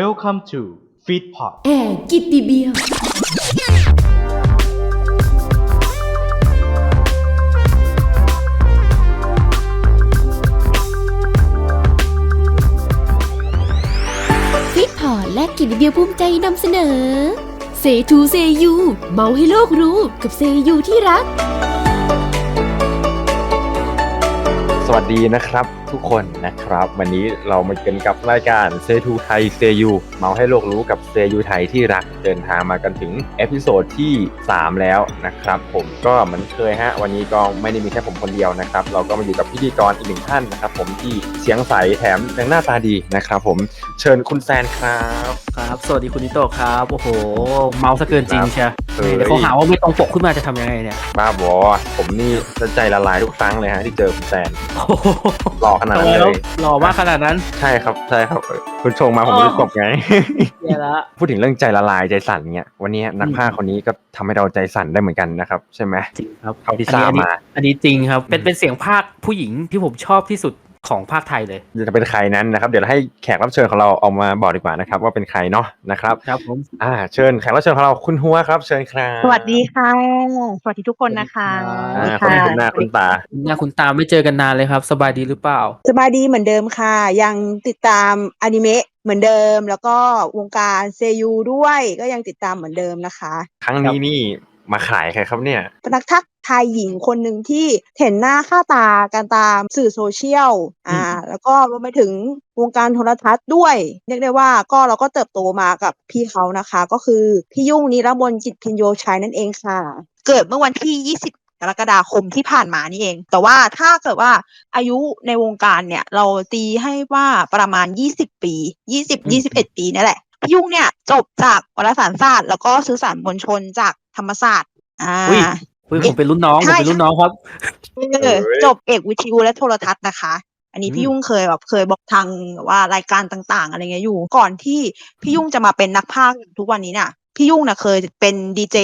Welcome to Feedpot แอร์กิตติเบียว ฟิตพอร์ตและกิตติเบียวภูมิใจนำเสนอ เซทูเซยู เมาให้โลกรู้กับเซยูที่รัก วัสดีนะครับทุกคนนะครับ วันนี้เรามากันกับรายการเซทูไทยเซยูเมาให้โลกรู้กับเซยูไทยที่รักเดินทางมากันถึงเอพิโซดที่ 3 แล้วนะครับ ผมก็เหมือนเคยฮะ วันนี้ก็ไม่ได้มีแค่ผมคนเดียวนะครับ เราก็มาอยู่กับพิธีกรอีกหนึ่งท่านนะครับ ผมที่เสียงใสแถมยังหน้าตาดีนะครับ ผมเชิญคุณแซนครับ ครับ สวัสดีคุณนิโตะครับ โอ้โห เมาซะเกินจริงเชีย เฮ้ยเดี๋ยวเขาหาว่าไม่ตรงปกขึ้นมาจะทำยังไงเนี่ยบ้าบอผมนี่จะใจละลายทุกครั้งเลยฮะที่เจอคุณแซนโอ้โหหล่อขนาดนั้นเลยหล่อมากขนาดนั้นใช่ครับใช่ครับคุณชงมาผมจะกบไงเดี๋ยวละพูดถึงเรื่องใจละลายใจสั่นเนี่ยวันนี้นักพากย์คนนี้ก็ทำให้เราใจสั่นได้เหมือนกันนะครับ ใช่ไหมจริงครับเท่าที่ทราบอันนี้มา อันนี้จริงครับ เป็นเป็นเสียงภาคผู้หญิงที่ผมชอบที่สุด ของภาคไทยเลย จะเป็นใครนั้นนะครับ เดี๋ยวเราให้แขกรับเชิญของเราออกมาบอกดีกว่านะครับ ว่าเป็นใครเนาะนะครับครับผมอ่าเชิญแขกรับเชิญของเราคุณหัวครับ เชิญครับสวัสดีค่ะสวัสดีทุกคนนะคะอ่าคนนี้คุณหน้าคุณตาคุณหน้าคุณตาไม่เจอกันนานเลยครับ สบายดีหรือเปล่า สบายดีเหมือนเดิมค่ะ ยังติดตามอนิเมะเหมือนเดิม แล้วก็วงการเซยูด้วยก็ยังติดตามเหมือนเดิมนะคะ ครั้งนี้นี่ มาขายใครครับเนี่ยนักทักทายหญิงคนหนึ่งที่เห็นหน้าค่าตาการตามสื่อโซเชียล อ่า แล้วก็รวมไปถึงวงการโทรทัศน์ด้วย เรียกได้ว่าก็เราก็เติบโตมากับพี่เขานะคะ ก็คือพี่ยุ่งนิรมนจิตพินโยชัยนั่นเองค่ะ เกิดเมื่อวันที่ 20กรกฎาคมที่ผ่านมานี่เอง แต่ว่าถ้าเกิดว่าอายุในวงการเนี่ย เราตีให้ว่าประมาณ 20 ปี 20 21 ปีนี่แหละ พี่ยุ่งเนี่ย จบจากวารสารศาสตร์แล้วก็สื่อสารมวลชนจากธรรมศาสตร์ อ่า อุ้ยเฮ้ยผมเป็นรุ่นน้องผมใช่เป็นรุ่นน้องครับเออจบเอกวิทยุและโทรทัศน์นะคะ อันนี้พี่ยุ่งเคยแบบเคยบอกทางว่ารายการต่างๆ อะไรเงี้ยอยู่ ก่อนที่พี่ยุ่งจะมาเป็นนักพากย์ทุกวันนี้เนี่ยพี่ยุ่งน่ะเคยเป็นดีเจ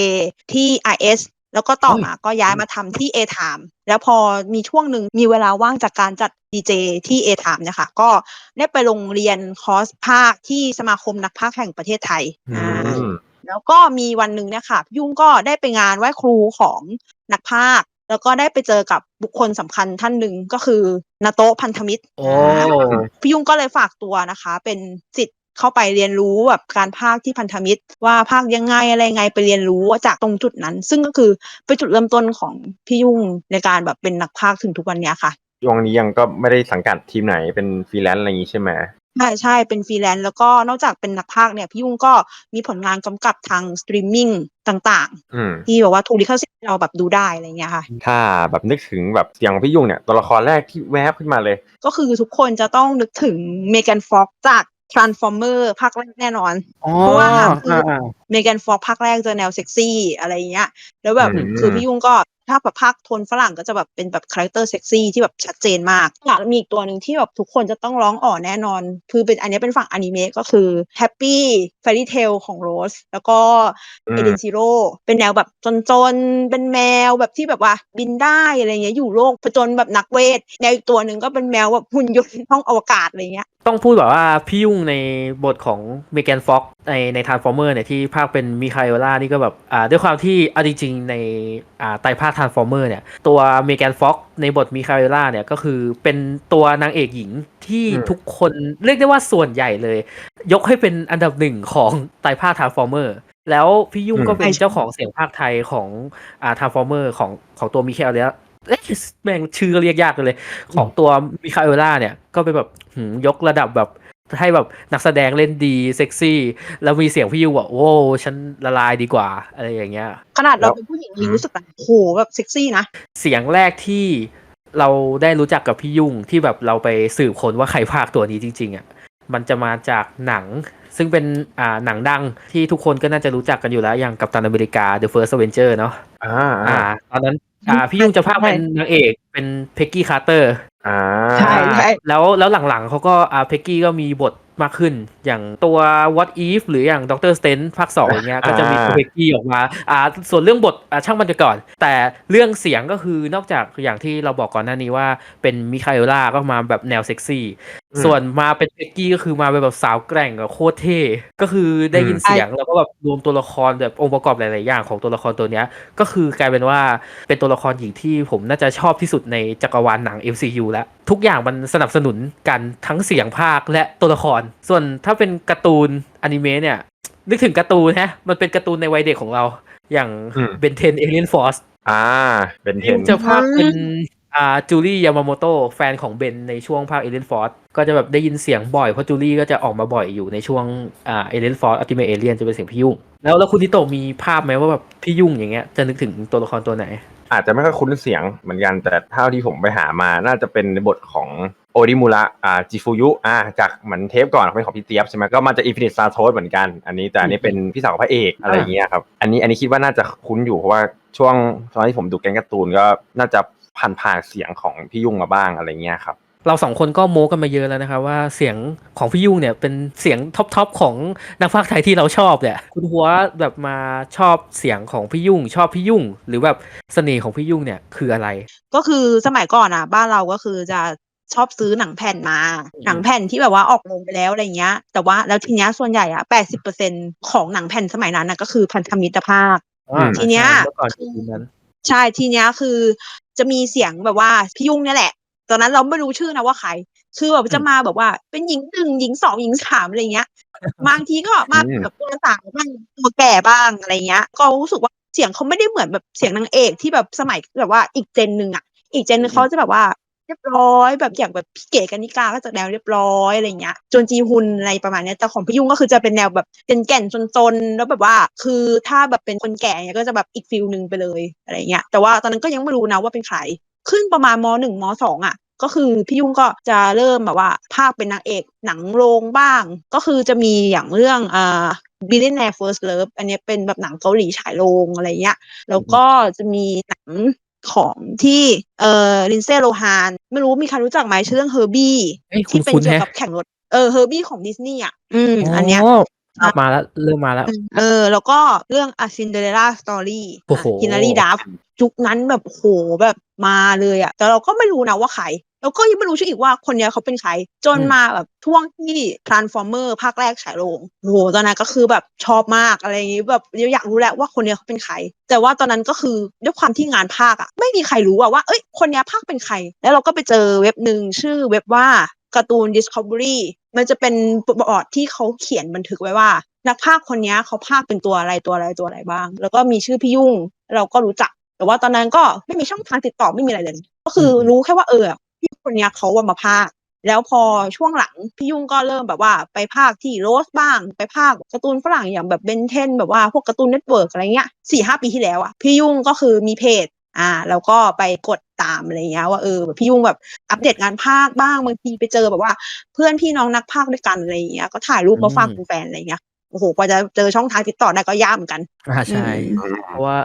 ที่ IS แล้วก็ต่อมาก็ย้ายมาทำที่ A Time แล้วพอมีช่วงหนึ่งมีเวลาว่างจากการจัดดีเจที่ A Time เนี่ยค่ะ ก็ได้ไปลงเรียนคอร์สภาคที่สมาคมนักพากย์แห่งประเทศไทยอือ่ามแล้วก็มีวันหนึ่งเนี่ยค่ะพี่ยุ่งก็ได้ไปงานไหว้ครูของนักภาค แล้วก็ได้ไปเจอกับบุคคลสำคัญท่านหนึ่งก็คือนาโตะพันธมิตรโอ้พี่ยุ่งก็เลยฝากตัวนะคะ เป็นสิทธิ์ เข้าไปเรียนรู้แบบการภาคที่พันธมิตร ว่าภาคยังไงอะไรยังไงไปเรียนรู้จากตรงจุดนั้น ซึ่งก็คือเป็นจุดเริ่มต้นของพี่ยุ่งในการแบบเป็นนักภาคถึงทุกวันเนี้ยค่ะช่วงนี้ยังก็ไม่ได้สังกัดทีมไหนเป็นฟรีแลนซ์อะไรอย่างนี้ใช่ไหมใช่ใช่เป็นฟรีแลนซ์แล้วก็นอกจากเป็นนักพากย์เนี่ยพี่ยุ่งก็มีผลงานกำกับทางสตรีมมิ่งต่างอืมๆที่แบบว่าถูกลิขสิทธิ์ให้เราแบบดูได้อะไรเงี้ยค่ะ ถ้าแบบนึกถึงแบบเสียงพี่ยุ่งเนี่ยตัวละครแรกที่แวบขึ้นมาเลย ก็คือทุกคนจะต้องนึกถึงเมแกนฟ็อกจาก Transformer ภาคแรกแน่นอนอ๋อเพราะว่าคืออ่า เมแกนฟ็อกภาคแรกจะแนวเซ็กซี่อะไรเงี้ย แล้วแบบอืมคือพี่ยุ่งก็ถ้าแบบภาคโทนฝรั่งก็จะแบบเป็นแบบคาแรคเตอร์เซ็กซี่ที่แบบชัดเจนมากอยากมีอีกตัวหนึ่งที่แบบทุกคนจะต้องร้องอ๋อแน่นอน คือเป็นอันนี้เป็นฝั่งอนิเมะก็คือ Happy Fairy Tale ของโรสแล้วก็อืมเอเดนซิโร่เป็นแนวแบบจนๆ เป็นแมวแบบที่แบบว่าบินได้อะไรเงี้ยอยู่โลกผจญแบบนักเวท แนวอีกตัวหนึ่งก็เป็นแมวแบบหุ่นยนต์ห้องอวกาศอะไรเงี้ยต้องพูดแบบว่าพี่ยุ่งในบทของเมแกนฟ็อกในในทาร์ฟอร์เมอร์เนี่ยที่ภาคเป็นมิคาเอล่านี่ก็แบบอ่าด้วยความที่เอาจริงๆในอ่าไตรภาคทาร์ฟอร์เมอร์เนี่ยตัวเมแกนฟ็อกในบทมิคาเอล่าเนี่ยก็คือเป็นตัวนางเอกหญิงที่อืมทุกคนเรียกได้ว่าส่วนใหญ่เลย ยกให้เป็นอันดับหนึ่งของไตรภาคทาร์ฟอร์เมอร์แล้วพี่ยุ่งก็เป็นเจ้าของเสียงภาคไทยของอ่าทาร์ฟอร์เมอร์ของของตัวมิคาเอล่าเอ๊ะแม่งชื่อก็เรียกยากเลย ของตัวมิคาเอล่าเนี่ยก็เป็นแบบหืมยกระดับแบบ ให้แบบนักแสดงเล่นดีเซ็กซี่ แล้วมีเสียงพี่ยูบอกโว้วฉันละลายดีกว่า อะไรอย่างเงี้ย ขนาดเราแล้วเป็นผู้หญิงอืมรู้สึกแบบโหแบบเซ็กซี่นะ เสียงแรกที่เราได้รู้จักกับพี่ยุ่งที่แบบเราไปสืบค้นว่าใครภาคตัวนี้จริง ๆอะมันจะมาจากหนัง ซึ่งเป็นอ่าหนังดังที่ทุกคนก็น่าจะรู้จักกันอยู่แล้วอย่างกัปตันอเมริกา The First Avenger เนาะอ่าอ่าตอนนั้น อ่า พี่ยุ่งจะภาคเป็นนางเอกเป็นเพกกี้คาร์เตอร์ อ่าใช่ใช่ แล้วแล้วหลังๆเขาก็อ่าเพกกี้ก็มีบทมากขึ้น อย่างตัว What If หรืออย่าง Doctor Strange ภาคสองอย่างเงี้ยก็จะมีเพกกี้ออกมา อ่า ส่วนเรื่องบทอ่าช่างมันไปก่อน แต่เรื่องเสียงก็คือนอกจากอย่างที่เราบอกก่อนหน้านี้ว่าเป็นมิคาเอล่าก็มาแบบแนวเซ็กซี่อืม ส่วนมาเป็นเพ็กกี้ก็คือมาเป็นแบบสาวแกร่งกับโคตรเท่ก็คือได้ยินเสียงแล้วก็แบบรวมตัวละครแบบองค์ประกอบหลาย ๆ อย่างของตัวละครตัวเนี้ย ก็คือกลายเป็นว่าเป็นตัวละครหญิงที่ผมน่าจะชอบที่สุดในจักรวาลหนัง MCU แล้ว ทุกอย่างมันสนับสนุนกันทั้งเสียงภาคและตัวละคร ส่วนถ้าเป็นการ์ตูนอนิเมะเนี่ย นึกถึงการ์ตูนฮะมันเป็นการ์ตูนในวัยเด็กของเรา อย่างอืมเบนเทนเอเลียนฟอร์สอ่าเป็นเทนจะภาคเป็น อ่าจูลี่ยามาโมโตแฟนของเบนในช่วงภาคเอเลนฟอร์สก็จะแบบได้ยินเสียงบ่อย เพราะจูลี่ก็จะออกมาบ่อยอยู่ในช่วงอ่าเอเลนฟอร์สอัลติเมทเอเลียนจะเป็นเสียงพี่ยุ่ง แล้วแล้วคุณทิโตะมีภาพไหมว่าแบบพี่ยุ่งอย่างเงี้ยจะนึกถึงตัวละครตัวไหน อาจจะไม่ค่อยคุ้นเสียงเหมือนกันแต่เท่าที่ผมไปหามาน่าจะเป็นในบทของโอริมูระอ่าจิฟูยุอ่าจากเหมือนเทปก่อนเป็นของพี่เตียบใช่ไหมก็มาจากอินฟินิตซาโทสเหมือนกัน อันนี้แต่อันนี้เป็นพี่สาวของพระเอกอะไรอย่างเงี้ยครับอันนี้อันนี้คิดว่าน่าจะคุ้นอยู่เพราะว่าช่วงตอนที่ผมดูแกงการ์ตูนก็น่าจะ ผ่านผ่านๆเสียงของพี่ยุ่งมาบ้างอะไรเงี้ยครับเราสองคนก็โม้กันมาเยอะแล้วนะครับว่าเสียงของพี่ยุ่งเนี่ยเป็นเสียงท็อปทอปของนักพากย์ไทยที่เราชอบเนี่ยคุณหัวแบบมาชอบเสียงของพี่ยุ่ง ชอบพี่ยุ่ง หรือแบบเสน่ห์ของพี่ยุ่งเนี่ยคืออะไร ก็คือสมัยก่อนอะ บ้านเราก็คือจะชอบซื้อหนังแผ่นมา หนังแผ่นที่แบบว่าออกลงไปแล้วอะไรเงี้ย แต่ว่าแล้วทีเนี้ยส่วนใหญ่อะแปดสิบเปอร์เซ็นของหนังแผ่นสมัยนั้นน่ะก็คือพันธมิตรภาพอืมทีเนี้ย เมื่อก่อนคือนั้นใช่ทีเนี้ยคือจะมีเสียงแบบว่าพี่ยุ่งเนี่ยแหละ ตอนนั้นเราไม่รู้ชื่อนะว่าใคร คือแบบจะมาแบบว่าเป็นหญิงหนึ่งหญิงสองหญิงสามอะไรเงี้ย บางทีก็มาอืมแบบตัวสาวบ้างตัวแก่บ้างอะไรเงี้ย ก็รู้สึกว่าเสียงเขาไม่ได้เหมือนแบบเสียงนางเอกที่แบบสมัยแบบว่าอีกเจนหนึ่งอะ อีกเจนหนึงเขาจะแบบว่าเรียบร้อย แบบอย่างแบบพี่เก๋กันนิกาก็จะแนวเรียบร้อยอะไรเงี้ยจนจีฮุนอะไรประมาณเนี้ยแต่ของพี่ยุ่งก็คือจะเป็นแนวแบบเป็นแก่นจนๆแล้วแบบว่า คือถ้าแบบเป็นคนแก่เนี่ยก็จะแบบอีกฟิลหนึ่งไปเลยอะไรเงี้ยแต่ว่าตอนนั้นก็ยังไม่รู้นะว่าเป็นใครขึ้นประมาณมหนึ่งมสองอะก็คือพี่ยุ่งก็จะเริ่มแบบว่าภาคเป็นนางเอกหนังโรงบ้าง ก็คือจะมีอย่างเรื่องอ่า Billionaire First Love อันนี้เป็นแบบหนังเกาหลีฉายโรงอะไรเงี้ย แล้วก็จะมีหนัง ของที่เอ่อลินเซ่โลฮาน ไม่รู้มีใครรู้จักไหมชื่อเรื่องเฮอร์บี้เอ้ยที่เป็นคุ้นๆเกี่ยวแฮะกับแข่งรถเออเฮอร์บี้ของดิสนีย์อะอืมอันเนี้ยภาพมาแล้วเริ่มมาแล้ว เออ แล้วก็เรื่อง A Cinderella Story โอ้โหฮินารีดัฟยุคนั้นแบบโหแบบมาเลยอะแต่เราก็ไม่รู้นะว่าใคร แล้วก็ยังไม่รู้ชื่ออีกว่าคนเนี้ยเขาเป็นใคร จนอืมมาแบบช่วงที่ Transformer ภาคแรกฉายโรงโหตอนนั้นก็คือแบบชอบมากอะไรอย่างงี้แบบอยากรู้แหละว่าคนเนี้ยเขาเป็นใคร แต่ว่าตอนนั้นก็คือด้วยความที่งานภาคอะไม่มีใครรู้อะว่าเอ้ยคนเนี้ยภาคเป็นใคร แล้วเราก็ไปเจอเว็บหนึ่งชื่อเว็บว่าการ์ตูน Discovery มันจะเป็นบอร์ดที่เขาเขียนบันทึกไว้ว่า นักภาคคนเนี้ยเขาภาคเป็นตัวอะไรตัวอะไรตัวอะไรบ้าง แล้วก็มีชื่อพี่ยุ่งเราก็รู้จัก แต่ว่าตอนนั้นก็ไม่มีช่องทางติดต่อไม่มีอะไรเลย ก็คืออืมรู้แค่ว่าเออพี่ คนเนี้ยเขาว่ามาภาค แล้วพอช่วงหลังพี่ยุ่งก็เริ่มแบบว่าไปภาคที่โรสบ้าง ไปภาคการ์ตูนฝรั่งอย่างแบบเบนเทนแบบว่าพวกการ์ตูนเน็ตเวิร์กอะไรเงี้ยสี่ห้าปีที่แล้วอะพี่ยุ่งก็คือมีเพจอ่าแล้วก็ไปกดตามอะไรเงี้ยว่าเออแบบพี่ยุ่งแบบอัปเดตงานภาคบ้างบางทีไปเจอแบบว่า เพื่อนพี่น้องนักภาคด้วยกันอะไรเงี้ยก็ถ่ายรูปมาฝากอืมแฟนๆอะไรเงี้ย โอ้โหกว่าจะเจอช่องทางติดต่อได้ก็ยากเหมือนกัน อ่าใช่อืมเพราะว่า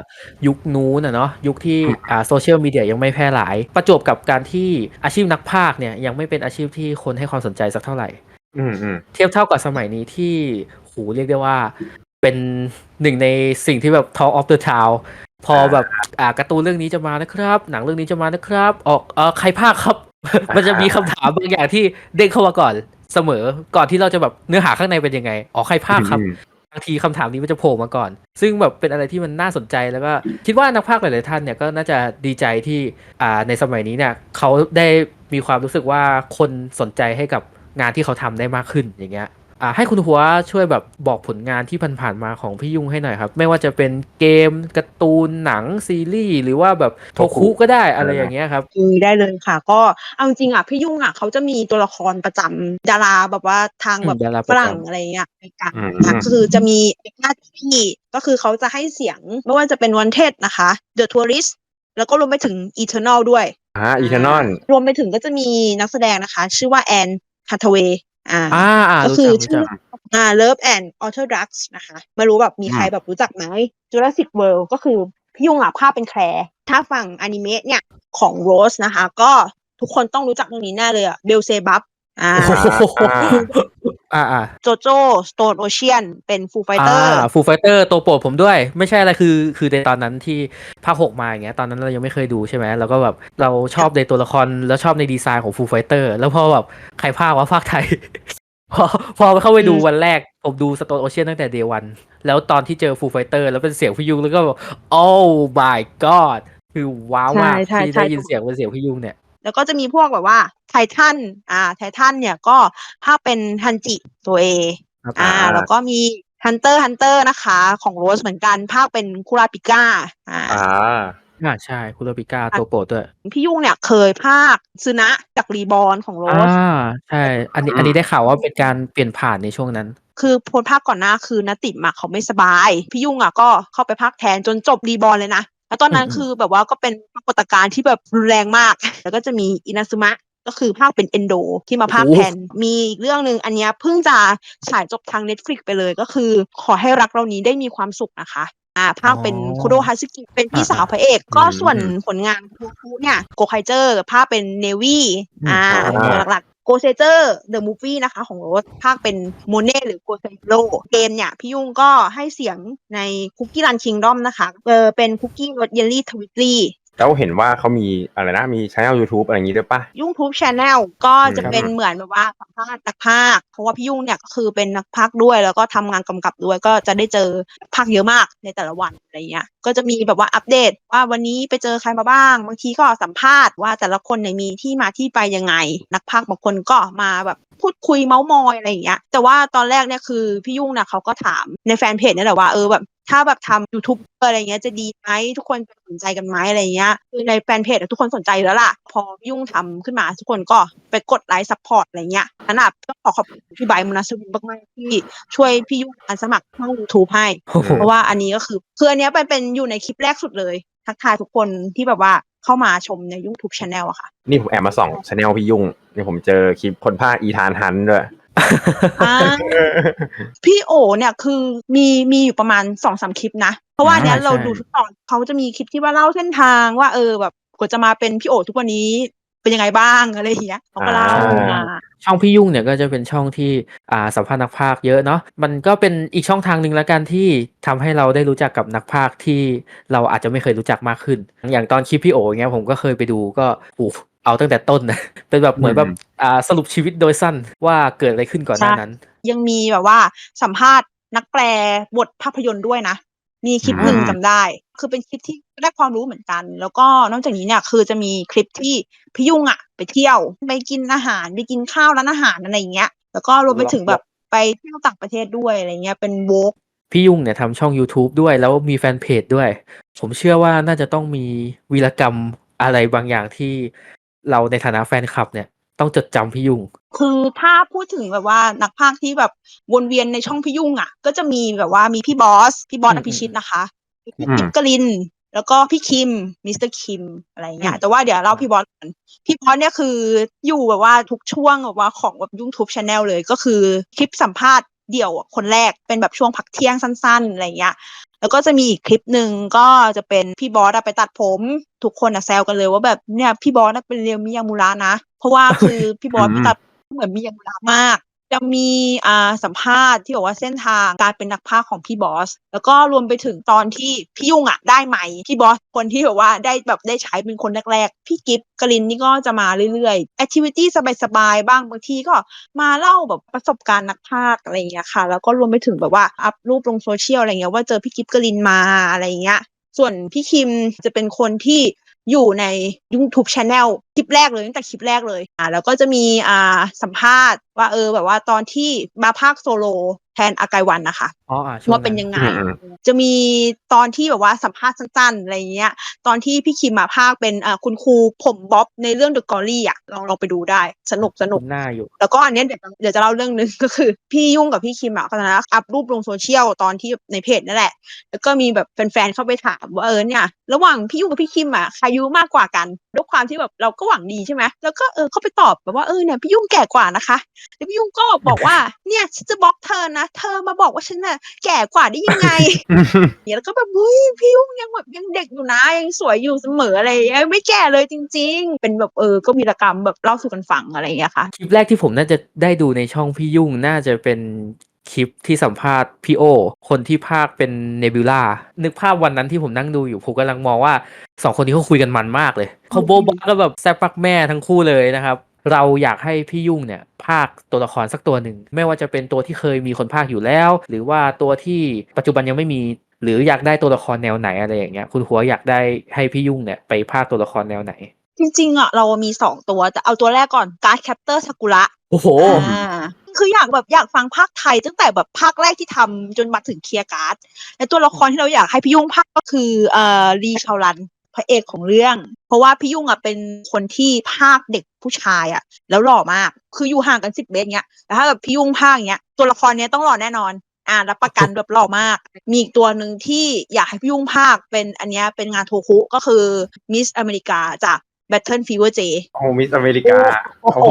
ยุคนู้นนะเนาะยุคที่อ่าโซเชียลมีเดียยังไม่แพร่หลาย ประจวบกับการที่อาชีพนักพากย์เนี่ยยังไม่เป็นอาชีพที่คนให้ความสนใจสักเท่าไหร่ อืมอืมเทียบเท่ากับสมัยนี้ที่โหเรียกได้ว่า เป็นหนึ่งในสิ่งที่แบบ Talk of the Town พอแบบอ่าการ์ตูนเรื่องนี้จะมานะครับ หนังเรื่องนี้จะมานะครับ ออกเออใครภาคครับ มันจะมีคำถามบางอย่างที่เด้งเข้ามาก่อน เสมอก่อนที่เราจะแบบเนื้อหาข้างในเป็นยังไงอ๋อใครภาคครับอืมบางทีคำถามนี้มันจะโผล่มาก่อน ซึ่งแบบเป็นอะไรที่มันน่าสนใจแล้วก็คิดว่านักพากย์หลาย ๆ ท่านเนี่ยก็น่าจะดีใจที่อ่าในสมัยนี้เนี่ยเขาได้มีความรู้สึกว่าคนสนใจให้กับงานที่เขาทำได้มากขึ้นอย่างเงี้ย อ่าให้คุณหัวช่วยแบบบอกผลงานที่ผ่านๆมาของพี่ยุ่งให้หน่อยครับ ไม่ว่าจะเป็นเกมการ์ตูนหนังซีรีส์หรือว่าแบบโทคุก็ได้อะไรอย่างเงี้ยครับอืมได้เลยค่ะ ก็เอาจริงๆอะพี่ยุ่งอะเขาจะมีตัวละครประจำดาราแบบว่าทางแบบอืมดาราประฝจำรั่งอะไรเงี้ยในการอืมนะก็คือจะมีหน้าที่ก็คือเขาจะให้เสียงไม่ว่าจะเป็นวันเทศนะคะ The Tourist แล้วก็รวมไปถึง Eternal ด้วยอ่าอีเทนอนรวมไปถึงก็จะมีนักแสดงนะคะ ชื่อว่าแอนคาทเวย์ อ่า อ่าอ่าก็รู้คืจัอกรู้ชื่จัอก อ่า Love and Author Drugs นะคะ ไม่รู้แบบมีใครแบบรู้จักไหม Jurassic World ก็คือพี่ยุงอะภาพเป็นแคลร์ถ้าฝั่งอนิเมะเนี่ย ของ Rose นะคะ ก็ทุกคนต้องรู้จักเรื่องนี้แน่เลยอะเบลเซบับ อ่าโอ้โหอ่าอ่าโจโจ้สโตนโอเชียนเป็นฟูไฟเตอร์ฟูไฟเตอร์ตัวโปรดผมด้วย ไม่ใช่อะไรคือคือในตอนนั้นที่ภาคหกมาอย่างเงี้ยตอนนั้นเรายังไม่เคยดูใช่ไหมแล้วก็แบบเราชอบในตัวละครแล้วชอบในดีไซน์ของฟูไฟเตอร์แล้วพอแบบใครภาคว่าภาคไทย พอพอเข้าไปดูอืมวันแรก ผมดูสโตนโอเชียนตั้งแต่เดวัน แล้วตอนที่เจอฟูไฟเตอร์แล้วเป็นเสียงพี่ยุงแล้วก็แบบ oh my god คือว้าวมากใช่ที่ใช่ได้ยินใช่เสียงเป็นเสียงพี่ยุงเนี่ย แล้วก็จะมีพวกแบบว่าไททันอ่าไททันเนี่ยก็ภาคเป็นฮันจิตัวเอครับอ่าอ่า แล้วก็มีฮันเตอร์ฮันเตอร์นะคะ ของโรสเหมือนกันภาคเป็นคุราปิก้าอ่าอ่าอ่าใช่คุโรปิก้าตัวโปรดด้วย พี่ยุ่งเนี่ยเคยภาคซึนะจากรีบอร์นของโรอ่าสใช่ อันนี้อืมอันนี้ได้ข่าวว่าเป็นการเปลี่ยนผ่านในช่วงนั้น คือโพสต์ภาคก่อนหน้าคือนาติมอะเขาไม่สบาย พี่ยุ่งอะก็เข้าไปภาคแทนจนจบรีบอร์นเลยนะ แล้วตอนนั้นอืมคือแบบว่าก็เป็นปรากฏการณ์ที่แบบรุนแรงมาก แล้วก็จะมีอินาซึมะก็คือภาคเป็นเอนโดที่มาภาคแทนมีอีกเรื่องหนึ่งอันเนี้ยเพิ่งจะฉายจบทาง Netflix ไปเลยก็คือ ขอให้รักเรานี้ได้มีความสุขนะคะอ่าภาคเป็นอ๋อโคโดฮาซึกิเป็นพี่อ่าสาวพระเอก ก็อืมส่วนผลงานทูทูเนี่ยโกไคเจอร์ภาคเป็นเนวี่อ่าอ่าตัวหลักๆ โกเซเจอร์เดอะมูฟวี่นะคะ ของโรสภาคเป็นโมเน่หรือโกเซโรเกมเนี่ย พี่ยุ่งก็ให้เสียงในคุกกี้รันคิงดอมนะคะเออเป็นคุกกี้รสเยลลี่ทวิตลี่ แล้วเห็นว่าเขามีอะไรนะ มีช่อง YouTube อะไรอย่างงี้ด้วยปะ ยุ่งทูบช n แนลก็จะอืมเป็นเหมือนแบบว่าสัมภาษณ์นักพากย์เพราะว่าพี่ยุ่งเนี่ยก็คือเป็นนักพากย์ด้วย แล้วก็ทำงานกำกับด้วย ก็จะได้เจอนักพากย์เยอะมากในแต่ละวันอะไรเงี้ย ก็จะมีแบบว่าอัปเดตว่าวันนี้ไปเจอใครมาบ้าง บางทีก็สัมภาษณ์ว่าแต่ละคนเนี่ยมีที่มาที่ไปยังไง นักพากย์บางคนก็มาแบบพูดคุยเมาส์มอยอะไรอย่างเงี้ย แต่ว่าตอนแรกเนี่ยคือพี่ยุ่งเนี่ยเขาก็ถามในแฟนเพจเนี่ยแหละว่าเออแบบ ถ้าแบบทำ YouTube อะไรเงี้ยจะดีไหมทุกคนจะสนใจกันไหมอะไรเงี้ยคือในแฟนเพจอะทุกคนสนใจอยู่แล้วล่ะ พอพี่ยุ่งทำขึ้นมาทุกคนก็ไปกดไลค์ซัพพอร์ตอะไรเงี้ยนั่นน่ะต้องขอขอบคุณพี่ใบร์ทมนัสวินมากๆที่ช่วยพี่ยุ่งการสมัครช่อง YouTube ให้โอ้โหเพราะว่าอันนี้ก็คือคืออันเนี้ยเป็นเป็นอยู่ในคลิปแรกสุดเลย ทักทายทุกคนที่แบบว่าเข้ามาชมใน YouTube Channel อะค่ะ นี่ผมแอบมาส่องช anel พี่ยุ่งนี่ผมเจอคลิปคนภาคอีธานฮันด้วย อ่าพี่โอเนี่ยคือมีมีอยู่ประมาณสองสามคลิปนะ เพราะว่าอันเนี้ยอ่าเราใช่ดูทุกตอนเขาจะมีคลิปที่ว่าเล่าเส้นทางว่าเออแบบกว่าจะมาเป็นพี่โอทุกวันนี้เป็นยังไงบ้างอะไรอย่างเงี้ยเขาก็เล่าอ่ามาช่องพี่ยุ่งเนี่ยก็จะเป็นช่องที่อ่าสัมภาษณ์นักพากย์เยอะเนาะมันก็เป็นอีกช่องทางหนึ่งแล้วกันที่ทำให้เราได้รู้จักกับนักพากย์ที่เราอาจจะไม่เคยรู้จักมากขึ้น อย่างตอนคลิปพี่โออย่างเงี้ยผมก็เคยไปดูก็โอ้ เอาตั้งแต่ต้นนะเป็นแบบเหมือนแบบอืมอ่าสรุปชีวิตโดยสั้นว่าเกิดอะไรขึ้นก่อนหน้านั้น ยังมีแบบว่าสัมภาษณ์นักแปลบทภาพยนตร์ด้วยนะ มีคลิปหนึ่งอืมจำได้ คือเป็นคลิปที่ได้ความรู้เหมือนกัน แล้วก็นอกจากนี้เนี่ยคือจะมีคลิปที่พี่ยุ่งอะไปเที่ยวไปกินอาหารไปกินข้าวร้านอาหารอะไรอย่างเงี้ย แล้วก็รวมไปถึงแบบไปเที่ยวต่างประเทศด้วยอะไรเงี้ยเป็นโวกพี่ยุ่งเนี่ยทำช่อง YouTube ด้วยแล้วมีแฟนเพจด้วย ผมเชื่อว่าน่าจะต้องมีวีรกรรมอะไรบางอย่างที่ เราในฐานะแฟนคลับเนี่ยต้องจดจำพี่ยุ่ง คือถ้าพูดถึงแบบว่านักพากย์ที่แบบวนเวียนในช่องพี่ยุ่งอะ ก็จะมีแบบว่ามีพี่บอส พี่บอสอือมภิชิตนะคะมีพี่อืมกิฟกลิน แล้วก็พี่คิม มิสเตอร์คิมอะไรเงี้อืยมแต่ว่าเดี๋ยวเล่าพี่บอสก่อนพี่บอสเนี่ยคืออยู่แบบว่าทุกช่วงแบบว่าของแบบยุ่งทูบชาแนลเลยก็คือคลิปสัมภาษณ์ เดี่ยวอะคนแรกเป็นแบบช่วงพักเที่ยงสั้น ๆ อะไรเงี้ย แล้วก็จะมีอีกคลิปหนึ่งก็จะเป็นพี่บอสอะไปตัดผม ทุกคนอะแซวกันเลยว่าแบบเนี่ยพี่บอสน่ะเป็นเรียวมิยามูระนะ เพราะว่าคือพี่บอสอืมไปตัดเหมือนมิยามูระมาก จะมีอ่าสัมภาษณ์ที่บอกว่าเส้นทางการเป็นนักพากย์ของพี่บอส แล้วก็รวมไปถึงตอนที่พี่ยุ่งอะได้ไหมพี่บอสคนที่แบบว่าได้แบบได้ใช้เป็นคนแรกๆ พี่กิฟต์กลินนี่ก็จะมาเรื่อยๆแอคทิวิตี้สบายๆ บ้างบางทีก็มาเล่าแบบประสบการณ์นักพากย์อะไรอย่างเงี้ยค่ะ แล้วก็รวมไปถึงแบบว่าอัพรูปลงโซเชียลอะไรเงี้ยว่าเจอพี่กิฟต์กลินมาอะไรอย่างเงี้ยส่วนพี่คิมจะเป็นคนที่ อยู่ใน YouTube Channel คลิปแรกเลยตั้งแต่คลิปแรกเลยอ่าแล้วก็จะมีอ่าสัมภาษณ์ว่าเออแบบว่าตอนที่มาภาคโซโล แทนอากายวันนะคะอ๋ออะช่วงว่าเป็นนั้นยังไงอืมจะมีตอนที่แบบว่าสัมภาษณ์สั้นๆอะไรเงี้ย ตอนที่พี่คิมมาภาคเป็นอ่าคุณครูผมบ๊อบในเรื่อง The g o r y อะลองลองไปดูได้ สนุกสนุกหน้าอยู่ แล้วก็อันเนี้ยเดี๋ยวเดี๋ยวจะเล่าเรื่องหนึ่งก็คือ พี่ยุ่งกับพี่คิมอะก็นะอัพรูปลงโซเชียลตอนที่ในเพจนั่นแหละ แล้วก็มีแบบแฟนๆเข้าไปถามว่าเออเนี่ยระหว่างพี่ยุ่งกับพี่คิมอะใครอายุมากกว่ากันด้วยความที่แบบเราก็หวังดีใช่ไหมแล้วก็เออเขาไปตอบแบบว่าเออเนี่ยพี่ยุ่งแก่กว่านะคะแล้วพี่ยุ่งก็บอกว่าเนี่ยฉันจะบล็อกเธอนะเธอมาบอกว่าฉันน่ะแก่กว่าได้ยังไงเนี่ยแล้วก็แบบเฮ้ยพี่ยุ่งยังแบบยังเด็กอยู่นะยังสวยอยู่เสมออะไรอย่างเงี้ยไม่แก่เลยจริง ๆ เป็นแบบเออก็วีรกรรมแบบเล่าสู่กันฟังอะไรอย่างเงี้ยค่ะคลิปแรกที่ผมน่าจะได้ดูในช่องพี่ยุ่งน่าจะเป็นคลิปที่สัมภาษณ์พี่โอ คนที่ภาคเป็นเนบิวล่า นึกภาพวันนั้นที่ผมนั่งดูอยู่ ผมกำลังมองว่าสองคนนี้เขาคุยกันมันมากเลยเขาโบ๊ะบะก็แบบแซ่บปักแม่ทั้งคู่เลยนะครับ เราอยากให้พี่ยุ่งเนี่ยภาคตัวละครสักตัวหนึ่ง ไม่ว่าจะเป็นตัวที่เคยมีคนภาคอยู่แล้ว หรือว่าตัวที่ปัจจุบันยังไม่มี หรืออยากได้ตัวละครแนวไหนอะไรอย่างเงี้ยคุณหัวอยากได้ให้พี่ยุ่งเนี่ยไปภาคตัวละครแนวไหน จริงๆอะเรามีสองตัวแต่เอาตัวแรกก่อนการ์ดแคปเตอร์ซากุระโอ้โหอ่าคืออยากแบบอยากฟังภาคไทยตั้งแต่แบบภาคแรกที่ทำจนมาถึงเคลียร์การ์ดและตัวละครที่เราอยากให้พี่ยุ่งภาคก็คือเอ่อลีชาวรันพระเอกของเรื่อง เพราะว่าพี่ยุ่งอะเป็นคนที่ภาคเด็ก ผู้ชายอะแล้วหล่อมาก คืออยู่ห่างกันสิบเมตรเงี้ยแต่ถ้าแบบพี่ยุ่งภาคเงี้ยตัวละครเนี้ยต้องหล่อแน่นอน อ่ารับประกันแบบหล่อมาก มีอีกตัวหนึ่งที่อยากให้พี่ยุ่งภาคเป็นอันเนี้ยเป็นงานโทคุก็คือมิสอเมริกาจาก Battle Fever J โอ้มิสอเมริกา โอ้โอ้โห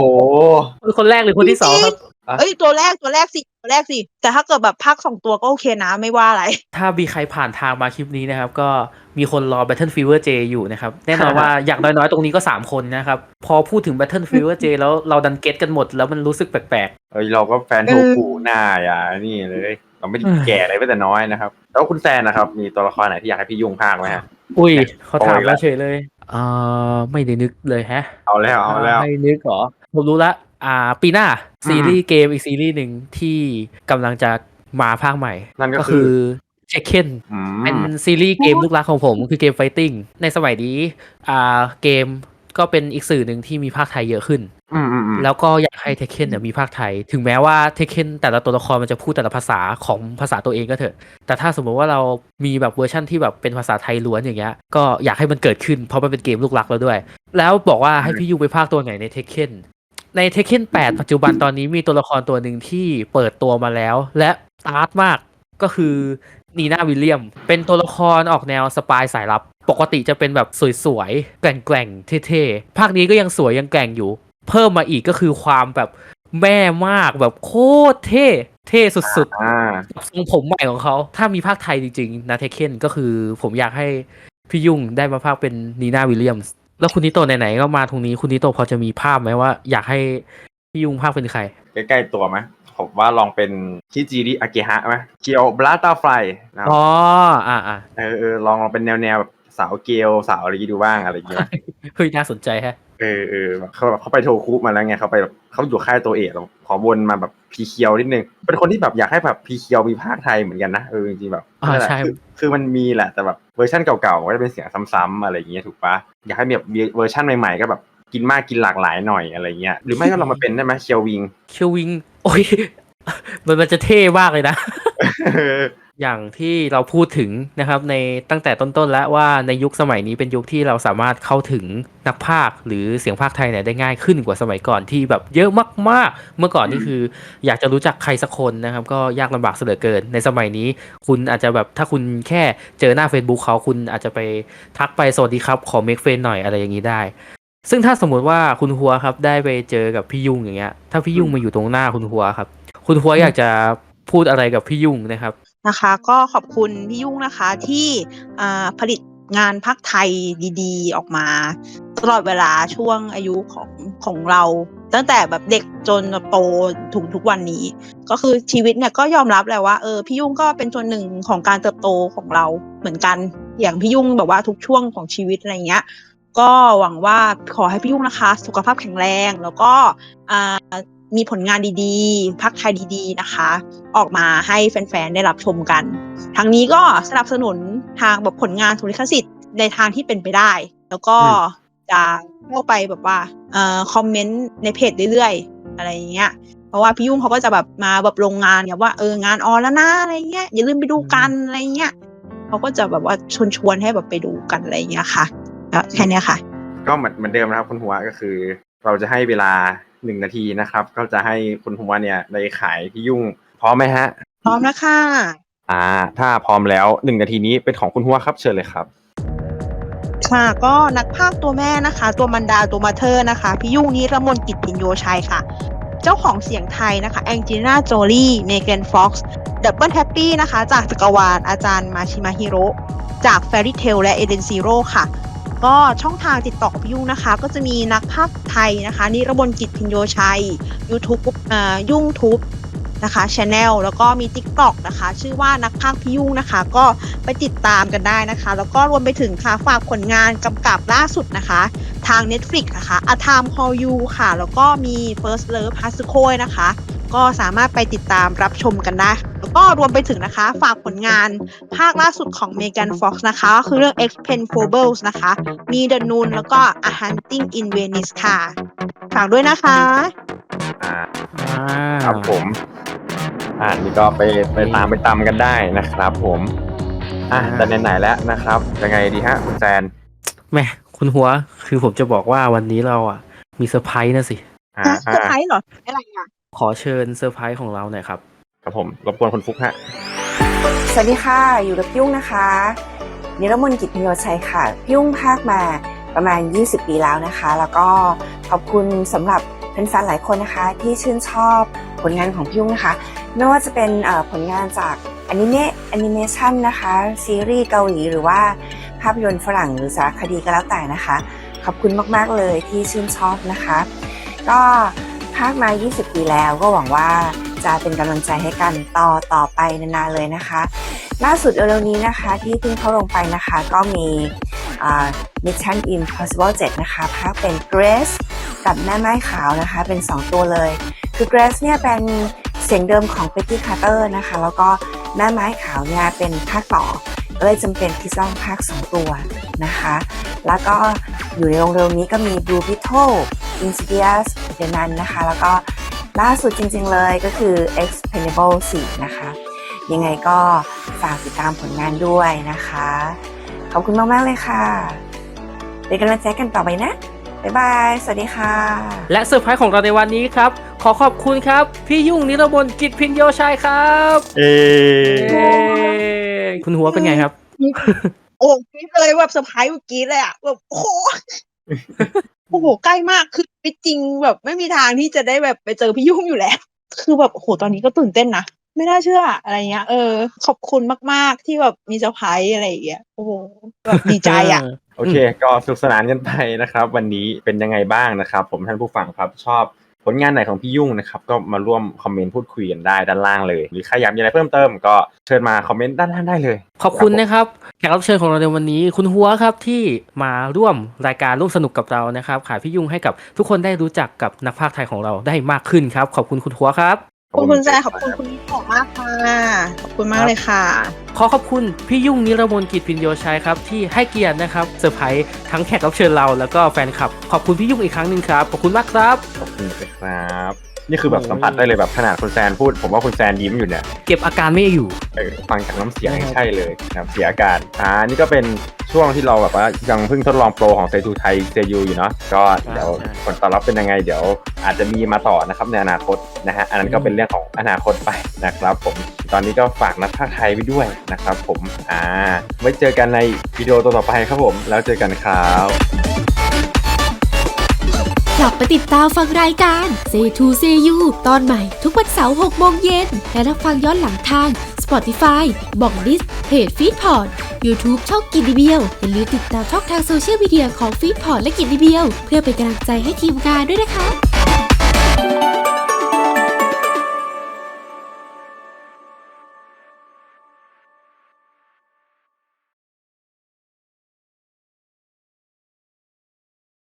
โหคนแรกหรือคนที่สองครับอะ เอ้ยตัวแรกตัวแรกสิตัวแรกสิแต่ถ้าเกิดแบบภาคสองตัวก็โอเคนะไม่ว่าอะไร ถ้ามีใครผ่านทางมาคลิปนี้นะครับ ก็มีคนรอ Battle Fever J อยู่นะครับ แน่นอนว่าอย่างน้อยๆ ตรงนี้ก็ 3 คนนะครับ พอพูดถึง Battle Fever J แล้วเราดันเก็ตกันหมดแล้วมันรู้สึกแปลกเอ้ยเราก็แฟนโทกูหน้าอย่านี่เลย เราไม่ได้อืมแก่อะไรไปแต่น้อยนะครับ แล้วคุณแซนนะครับ มีตัวละครไหนที่อยากให้พี่ยุ่งภาคไหมฮะๆอุ้ยเขาถามโอ้ยละมาเฉยเลยเอ่อไม่ได้นึกเลยแฮะ เอาแล้วเอาแล้วไม่นึกเหรอผมรู้ละ อ่าปีหน้า ซีรีส์เกมอีกซีรีส์หนึ่งที่กำลังจะมาภาคใหม่ นั่นก็ก็คืคืออเชคเคนอืเป็นมซีรีส์เกมลูกรักของผมคือเกมไฟติ้งในสมัยนี้อ่าเกมก็เป็นอีกสื่อหนึ่งที่มีภาคไทยเยอะขึ้นอืมอืมอืมแล้วก็อยากให้เทคเคนเนี่ยมีภาคไทย ถึงแม้ว่าเทคเคนแต่ละตัวละครมันจะพูดแต่ละภาษาของภาษาตัวเองก็เถอะ แต่ถ้าสมมติว่าเรามีแบบเวอร์ชั่นที่แบบเป็นภาษาไทยล้วนอย่างเงี้ย ก็อยากให้มันเกิดขึ้นเพราะมันเป็นเกมลูกรักแล้วด้วย แล้วบอกว่าให้พี่ยูไปภาคตัวไหนในเทคเคน ในเทคเคน8 ปัจจุบันตอนนี้มีตัวละครตัวหนึ่งที่เปิดตัวมาแล้ว และตาร์ทมากก็คือนีน่าวิลเลียม เป็นตัวละครออกแนวสปายสายลับ ปกติจะเป็นแบบสวยๆ แกร่งๆ เท่ๆ ภาคนี้ก็ยังสวยยังแกร่งอยู่ เพิ่มมาอีกก็คือความแบบแม่มากแบบโคตรเท่ เท่สุดอ่าๆกับทรงผมใหม่ของเขา ถ้ามีภาคไทยจริงๆนะเทคเคนก็คือผมอยากให้พี่ยุ่งได้มาภาคเป็นนีน่าวิลเลียมส์ แล้วคุณนิโตไหนๆก็มาตรงนี้คุณนิโตพอจะมีภาพไหมว่า อยากให้พี่ยุ่งภาคเป็นใคร ใกล้ๆตัวไหมผมว่าลองเป็นคิจิริอากิฮะไหมเกียวบลาตาไฟนะครับอ๋ออ่าอ่าเออเออลองลองเป็นแนวแนวแบบสาวเกลสาวอะไรอย่างงี้ดูบ้างอะไรอย่างเงี้ยเฮ้ยน่าสนใจแฮะ เออเออแบบเขาแบบเขาไปโทคุมาแล้วไงเขาไปแบบเขาอยู่ค่ายตัวเอกแล้วขอวนมาแบบพีเคียวนิดนึงเป็นคนที่แบบอยากให้แบบพีเคียวมีภาคไทยเหมือนกันนะเออจริงๆแบบอ่านั่นแหละใช่คือคือมันมีแหละแต่แบบเวอร์ชันเก่าๆก็จะเป็นเสียงซ้ำๆอะไรอย่างเงี้ยถูกปะอยากให้แบบมีเวอร์ชันใหม่ๆก็แบบกินมากกินหลากหลายหน่อยอะไรเงี้ยหรือไม่ก็เรามาเป็นได้ไหมเคียววิงคิววิงโอ้ยมันมันจะเท่มากเลยนะ อย่างที่เราพูดถึงนะครับในตั้งแต่ต้นๆแล้วว่าในยุคสมัยนี้เป็นยุคที่เราสามารถเข้าถึงนักพากย์หรือเสียงพากย์ไทยเนี่ยได้ง่ายขึ้นกว่าสมัยก่อนที่แบบเยอะมากๆ เมื่อก่อนนี่คืออยากจะรู้จักใครสักคนนะครับ ก็ยากลำบากเสยเหลือเกิน ในสมัยนี้ คุณอาจจะแบบถ้าคุณแค่เจอหน้า Facebook เขาคุณอาจจะไปทักไปสวัสดีครับขอเมคเฟนหน่อยอะไรอย่างนี้ได้ซึ่งถ้าสมมุติว่าคุณหัวครับได้ไปเจอกับพี่ยุ่งอย่างเงี้ย ถ้าพี่ยุ่งมาอยู่ตรงหน้าคุณหัวครับ คุณหัวอยากจะพูดอะไรกับพี่ยุ่งนะครับ นะคะ ก็ขอบคุณพี่ยุ่งนะคะที่ผลิตงานพักไทยดีๆ ออกมา ตลอดเวลาช่วงอายุของของเรา ตั้งแต่แบบเด็กจนโตถึงทุกวันนี้ ก็คือชีวิตเนี่ยก็ยอมรับแหละว่าเออพี่ยุ่งก็เป็นส่วนหนึ่งของการเติบโตของเราเหมือนกัน อย่างพี่ยุ่งแบบว่าทุกช่วงของชีวิตอะไรเงี้ย ก็หวังว่าขอให้พี่ยุ่งนะคะ สุขภาพแข็งแรงแล้วก็อ่า มีผลงานดีๆ พักไทยดีๆนะคะ ออกมาให้แฟนๆ ได้รับชมกันทางนี้ก็สนับสนุนทางแบบผลงานทุนลิขสิทธิ์ในทางที่เป็นไปได้ แล้วก็จะเข้าไปแบบว่าเอ่อคอมเมนต์ในเพจเรื่อยๆ อะไรอย่างเงี้ยเพราะว่าพี่ยุ่งเขาก็จะแบบมาแบบลงงานเนี่ยว่าเอองานออนแล้วนะอะไรเงี้ยอย่าลืมไปดูกันอะไรเงี้ยเขาก็จะแบบว่าชวนชวนๆให้แบบไปดูกันอะไรอย่างเงี้ยค่ะก็แค่เนี้ยค่ะ ก็เหมือนเหมือนเดิมนะครับคุณหัวก็คือ เราจะให้เวลา หนึ่งนาทีนะครับ ก็จะให้คุณหัวเนี่ยในขายพี่ยุ่งพร้อมไหมฮะ พร้อมแล้วค่ะ อ่า ถ้าพร้อมแล้วหนึ่งนาทีนี้เป็นของคุณหัวครับเชิญเลยครับ ค่ะ ก็นักภาคตัวแม่นะคะ ตัวมันดาตัวมาเธอร์นะคะพี่ยุ่งนิรมนกิจพินโยชัยค่ะ เจ้าของเสียงไทยนะคะแองเจลิน่าโจลี่เมแกนฟ็อกซ์ดับเบิลแฮปปี้นะคะ จากจักรวาลอาจารย์มาชิมาฮิโร่จาก Fairy Tail และ Eden Zero ค่ะ ก็ช่องทางติดต่อกพี่ยุ่งนะคะ ก็จะมีนักภาคไทยนะคะนิรบนกิจพินโยชัย YouTube เอ่อยุ่งทุบนะคะช anel แล้วก็มี TikTok นะคะ ชื่อว่านักภาคพี่ยุ่งนะคะ ก็ไปติดตามกันได้นะคะ แล้วก็รวมไปถึงค่ะฝากผลงานกำกับล่าสุดนะคะ ทาง Netflix นะคะ A Time Call You ค่ะ แล้วก็มี First Love h a s u k o นะคะ ก็สามารถไปติดตามรับชมกันได้ แล้วก็รวมไปถึงนะคะ ฝากผลงานภาคล่าสุดของ Megan Fox นะคะ ก็คือเรื่อง X Pen Foibles นะคะ มี The Noon แล้วก็ A Hunting in Venice ค่ะ ฝากด้วยนะคะอ่าอ่าครับผมอ่านี่ก็ไปไปตามไปตามกันได้นะครับผมอะแต่ไหนๆแล้วนะครับยังไงดีฮะคุณแซนแหม่คุณหัวคือผมจะบอกว่าวันนี้เราอะ มีเซอร์ไพรส์นะสิอ่าฮะเซอร์ไพรส์เหรออะไรอะขอเชิญเซอร์ไพรส์ของเราหน่อยครับ ครับผมรบกวนคุณฟุกฮะสวัสดีค่ะ อยู่กับพี่ยุ่งนะคะ นิรมนต์กิจพโยชัยค่ะพี่ยุ่งภาคมาประมาณ 20 ปีแล้วนะคะ แล้วก็ขอบคุณสำหรับแฟนๆหลายคนนะคะ ที่ชื่นชอบผลงานของพี่ยุ่งนะคะ ไม่ว่าจะเป็นผลงานจากอนิเมะแอนิเมชันนะคะ ซีรีส์เกาหลีหรือว่าภาพยนตร์ฝรั่งหรือสารคดีก็แล้วแต่นะคะ ขอบคุณมากๆเลยที่ชื่นชอบนะคะ ก็ภาคมา 20 ปีแล้วก็หวังว่า จะเป็นกำลังใจให้กันต่อต่อไปนานๆเลยนะคะ ล่าสุดเร็วๆนี้นะคะที่เพิ่งเข้าลงไปนะคะก็มี Mission Impossible 7 นะคะภาคเป็น Grace กับแม่ไม้ขาวนะคะ เป็น 2 ตัวเลย คือ Grace เนี่ยเป็นเสียงเดิมของ Betty Carter นะคะ แล้วก็แม่ไม้ขาวเนี่ยเป็นภาคต่อก็เลยจำเป็นที่ต้องภาค 2 ตัวนะคะ แล้วก็อยู่ในโรงเร็วนี้ก็มี Blue Beetle Insidious เดนันนะคะ แล้วก็ ล่าสุดจริงๆเลยก็คือ Expendable 4 นะคะ ยังไงก็ฝากติดตามผลงานด้วยนะคะ ขอบคุณมากๆเลยค่ะเป็นกำลังใจกันต่อไปนะ บ๊ายบาย สวัสดีค่ะ และเซอร์ไพรส์ของเราในวันนี้ครับ ขอขอบคุณครับ พี่ยุ่งนิรบนต์กิจพินโยชัยครับเอเย้คุณหัวเป็นไงครับ โอ้กรี๊ดเลยแบบเซอร์ไพรส์เมื่อกี้เลยอะแบบโอ้โหโอ้โหใกล้มากคือไปจริงแบบไม่มีทางที่จะได้แบบไปเจอพี่ยุ่งอยู่แล้ว คือแบบโอ้โหตอนนี้ก็ตื่นเต้นนะไม่น่าเชื่ออะไรเงี้ย เออ ขอบคุณมาก ๆ ที่แบบมีเซอร์ไพรส์อะไรอย่างเงี้ยโอ้โหแบบดีใจอะโอเค ก็สนุกสนานกันไปนะครับ วันนี้เป็นยังไงบ้างนะครับ ผมท่านผู้ฟังครับชอบ ผลงานไหนของพี่ยุ่งนะครับก็มาร่วมคอมเมนต์พูดคุยกันได้ด้านล่างเลย หรือใครอยากมีอะไรเพิ่มเติมก็เชิญมาคอมเมนต์ด้านล่างได้เลย ขอบคุณนะครับแขกรับเชิญของเราในวันนี้ คุณหัวครับที่มาร่วมรายการร่วมสนุกกับเรานะครับขายพี่ยุ่งให้กับทุกคนได้รู้จักกับนักพากย์ไทยของเราได้มากขึ้นครับ ขอบคุณคุณหัวครับ ขอบคุณคุณแจขอบคุณคุณนิโกมากค่ะ ขอบคุณมากเลยค่ะ ขอขอบคุณพี่ยุ่งนิรมนต์กิจพินโยชัยครับ ที่ให้เกียรตินะครับเซอร์ไพรส์ทั้งแขกรับเชิญเราแล้วก็แฟนคลับ ขอบคุณพี่ยุ่งอีกครั้งหนึ่งครับ ขอบคุณมากครับ ขอบคุณครับ นี่คือแบบสัมผัสได้เลยแบบขนาดคุณแซนพูด ผมว่าคุณแซนยิ้มอยู่เนี่ยเก็บอาการไม่อยู่เออฟังจากน้ำเสียงใช่เลยนะครับเสียอาการอ่านี่ก็เป็นช่วงที่เราแบบว่ายังเพิ่งทดลองโปรของเซทูไทยเซยูอยู่เนาะก็เดี๋ยวใช่ผลตอบรับเป็นยังไง เดี๋ยวอาจจะมีมาต่อนะครับในอนาคตนะฮะอันนั้นก็เป็นเรื่องของอนาคตไปนะครับผมตอนนี้ก็ฝากนักภาคไทยไว้ด้วยนะครับผมอ่าไว้เจอกันในวิดีโอตัวต่อไปครับผม แล้วเจอกันครับ กลับไปติดตามฟังรายการ Say to Say You ตอนใหม่ทุกวันเสาร์6โมงเย็น และรับฟังย้อนหลังทาง Spotify บอกดิสเพจ f e e d p o d YouTube ช่องกินดีเบียวอย่าลืมติดตามช่องทางโซเชียลมีเดียของ f e e d p o d และกินดีเบียว เพื่อเป็นกำลังใจให้ทีมงานด้วยนะคะ